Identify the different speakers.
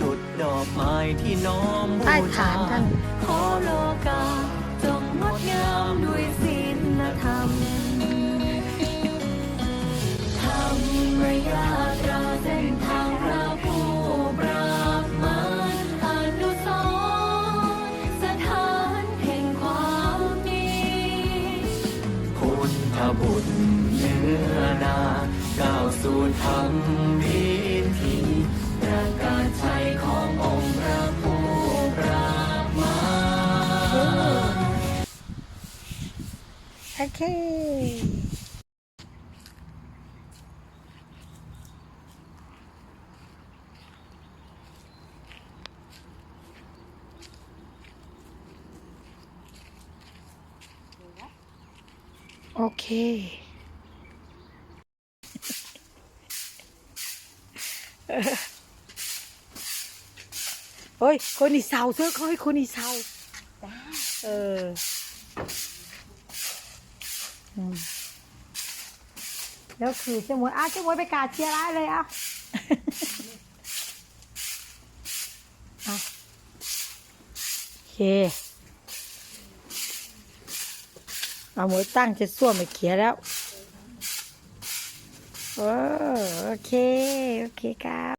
Speaker 1: ดุดดอกไม้ที่น้อมบู
Speaker 2: ใต้
Speaker 1: ชา
Speaker 2: ฐานท่าน
Speaker 3: ขอโลกาจงงดงามด้วยศีลธรรมทำระยะตราเส้นทางพระผู้ปราบมารอนุสรณ์สถานแห่งความดี
Speaker 1: พุทธบุตรเนื้อนาก้าวสู่ธรรมพิธี ประกาศชัยขององค์พระผู้ปราบมาร
Speaker 2: โอเค โอเค เฮ้ยคนอีเสาเสื้อเขาให้คนอีเสาเอออืมแล้วคือเจ้าหมวยอะเจ้าหมวยไปกาดเชียร์ร้ายเลยอะอะโอเคเอาหมวยตั้งจะส้วมไปเขียนแล้วเออโอเค โอเคครับ